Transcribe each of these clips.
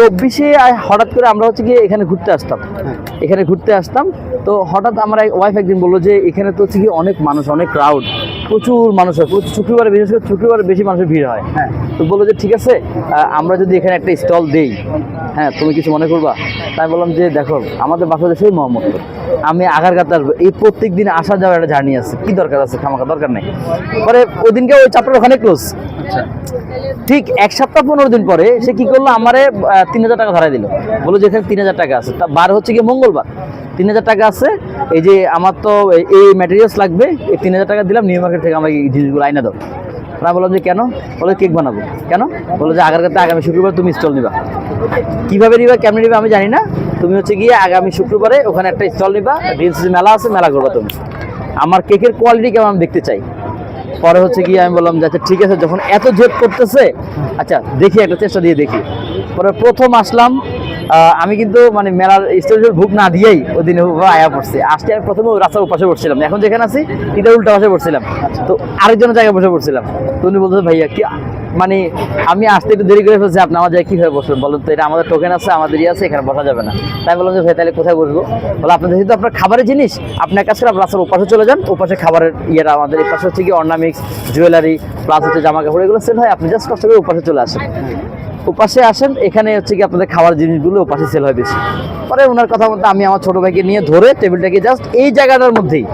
চব্বিশে হঠাৎ করে আমরা হচ্ছে গিয়ে এখানে ঘুরতে আসতাম। এখানে ঘুরতে আসতাম তো হঠাৎ আমার ওয়াইফ একদিন বলল যে এখানে তো হচ্ছে গিয়ে অনেক মানুষ অনেক ক্রাউড প্রচুর মানুষ হয় প্রচুর শুক্রবারে বিশেষ করে শুক্রবারে বেশি মানুষের ভিড় হয়। হ্যাঁ। তো বলল যে ঠিক আছে আমরা যদি এখানে একটা স্টল দেই হ্যাঁ তুমি কিছু মনে করবা? তাই বললাম যে দেখো আমাদের বাসা সেই মোহাম্মদপুর। আমি আঘারগাতে আসব। এই প্রত্যেক দিন আসা যাওয়ার একটা জার্নি আছে। কি দরকার আছে? খামাখা দরকার নেই? পরে ওদিনকে ওই চাপটার ওখানে ক্লোজ আচ্ছা। ঠিক এক সপ্তাহ পনেরো দিন পরে সে কি করল? আমারে তিন হাজার টাকা ধরাই দিল। বলল যে এখানে তিন হাজার টাকা আছে। তা বার হচ্ছে গিয়ে মঙ্গলবার। তিন হাজার টাকা আছে। এই যে আমার তো এই- ম্যাটেরিয়ালস লাগবে, এই তিন হাজার টাকা দিলাম, নিউ মার্কেট থেকে আমাকে এই জিনিসগুলো আইনা দাও। আমরা বললাম যে, কেন? বলে, কেক বানাবো। কেন? বলল যে, আগার কাছে আগামী শুক্রবার তুমি স্টল নিবা। কীভাবে নিবা, কেমন নিবা আমি জানি না। তুমি হচ্ছে গিয়ে আগামী শুক্রবারে ওখানে একটা স্টল নিবা। ডিএনসিসি মেলা আছে, মেলা করবা তুমি। আমার কেকের কোয়ালিটি কেমন আমি দেখতে চাই? পরে হচ্ছে গিয়ে আমি বললাম যে আচ্ছা ঠিক আছে, যখন এত জেদ করতেছে আচ্ছা দেখি একটা চেষ্টা দিয়ে দেখি। পরে প্রথম আসলাম আমি কিন্তু মানে মেলার স্টেজের ভুক না দিয়েই ওই দিনে আয়া পড়ছি। আসতে আমি প্রথমে রাস্তার পাশে বসছিলাম। এখন যেখানে আছি, এটা উল্টা পাশে বসছিলাম। তো আরেকজনের জায়গায় বসে পড়ছিলাম। তো উনি বলতেছে, ভাইয়া, কি মানে আমি আসতে একটু দেরি করে ফেলছি, আপনি আমার জায়গায় কীভাবে বসবেন বলুন তো? এটা আমাদের টোকেন আছে, আমাদের ইয়ে আছে, এখানে বসা যাবে না। তাই বললাম যে ভাই, তাহলে কোথায় বসবো? বলে আপনাদের যেহেতু আপনার খাবারের জিনিস, আপনি এক কাজ করে আপনার রাস্তার ওপাশে চলে যান, ওপাশে খাবারের ইয়েটা আমাদের, এই পাশে হচ্ছে কি অর্নামিক্স, জুয়েলারি প্লাস হচ্ছে জামা কাপড়, এগুলো সেল হয়, আপনি জাস্ট কষ্ট করে ওপাশে চলে আসেন। ওপাশে আসেন, এখানে হচ্ছে কি আপনাদের খাবার জিনিসগুলো ওপাশে সেল হয় বেশি। পরে ওনার কথা মতো আমি আমার ছোটো ভাইকে নিয়ে ধরে টেবিলটাকে জাস্ট এই জায়গাটার মধ্যেই,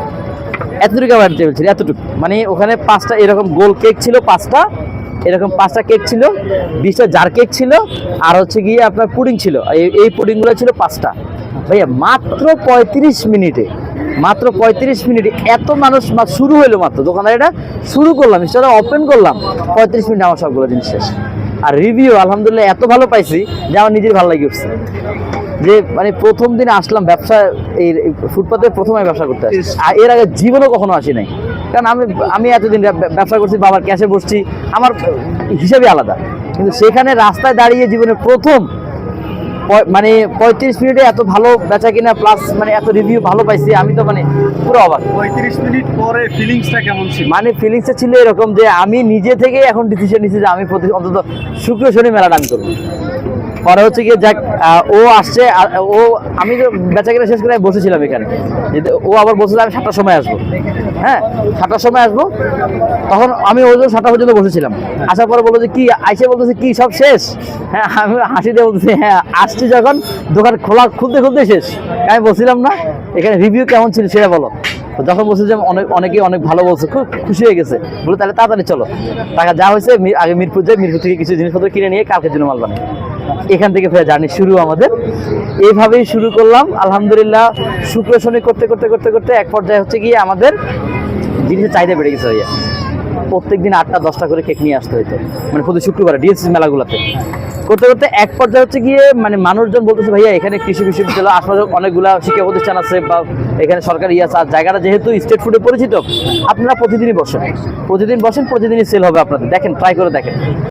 এতটুকু আমার টেবিল ছিল, এতটুকু। মানে ওখানে পাঁচটা এরকম গোল কেক ছিল, পাঁচটা এরকম পাঁচটা কেক ছিল বিশটা জার কেক ছিল আর হচ্ছে গিয়ে আপনার পুডিং ছিল। এই পুডিংগুলো ছিল পাঁচটা। ভাইয়া মাত্র পঁয়ত্রিশ মিনিটে মাত্র পঁয়ত্রিশ মিনিটে এত মানুষ শুরু হলো মাত্র। দোকানের এটা শুরু করলাম স্টোরটা ওপেন করলাম পঁয়ত্রিশ মিনিট আমার সবগুলো জিনিস শেষ। আর রিভিউ আলহামদুলিল্লাহ এত ভালো পাইছি যে আমার নিজের ভালো লাগে উঠছে। যে মানে প্রথম দিন আসলাম ব্যবসা এই ফুটপাতে প্রথম ব্যবসা করতে আসি। আর এর আগে জীবনও কখনো আসি নাই। কারণ আমি আমি এতদিন ব্যবসা করছি বাবার ক্যাশে বসছি আমার হিসাবে আলাদা। কিন্তু সেখানে রাস্তায় দাঁড়িয়ে জীবনের প্রথম মানে পঁয়ত্রিশ মিনিটে এত ভালো বেচা কিনা প্লাস মানে এত রিভিউ ভালো পাইছি আমি তো মানে পুরো অবাক। পঁয়ত্রিশ মিনিট পরে ফিলিংসটা কেমন ছিল? মানে ফিলিংসটা ছিল এরকম যে আমি নিজে থেকে এখন ডিসিশন নিচ্ছি যে আমি প্রতি অন্তত শুক্র শনি মেলাটা আমি করব। পরে হচ্ছে গিয়ে যাক ও আসছে ও, আমি বেচা কিনা শেষ করে বসেছিলাম এখানে। ও আবার বলছিল আমি সাতটার সময় আসব। হ্যাঁ সাতটার সময় আসব। তখন আমি ওই জন্য সাতটা পর্যন্ত বসেছিলাম। আসার পরে বলল যে, কি, আইসে বলতেছে কি, সব শেষ? হ্যাঁ আমি হাসি দিয়ে বলতেছি হ্যাঁ আসছি যখন, দোকান খোলা খুলতে খুলতে শেষ। আমি বলছিলাম, না, এখানে রিভিউ কেমন ছিল সেটা বলো। যখন বলছে যে অনেক অনেকেই অনেক ভালো বলছে, খুব খুশি হয়ে গেছে। বলে তাহলে তাড়াতাড়ি চলো। টাকা যা হয়েছে আগে মিরপুর যাই, মিরপুর থেকে কিছু জিনিসপত্র কিনে নিয়ে কালকে জন্য মাল বানাই। এখান থেকে ফের জার্নি শুরু আমাদের। এইভাবেই শুরু করলাম। আলহামদুলিল্লাহ, শুক্র শনি করতে করতে করতে করতে এক পর্যায়ে হচ্ছে গিয়ে আমাদের জিনিসের চাহিদা বেড়ে গেছে ভাইয়া। প্রত্যেক দিন আটটা, দশটা করে কেক নিয়ে আসতে হতো মানে প্রতি শুক্রবারে ডিএসসি মেলাগুলোতে। করতে করতে এক পর্যায়ে হচ্ছে গিয়ে মানে মানুষজন বলতেছে, ভাইয়া, এখানে কৃষি বিশ্ববিদ্যালয়, আশপাশে অনেকগুলো শিক্ষা প্রতিষ্ঠান আছে বা এখানে সরকারি ইয়ে আছে। আর জায়গাটা যেহেতু স্টেট ফুডে পরিচিত, আপনারা প্রতিদিনই বসেন। প্রতিদিন বসেন, প্রতিদিনই সেল হবে আপনাদের। দেখেন ট্রাই করে দেখেন।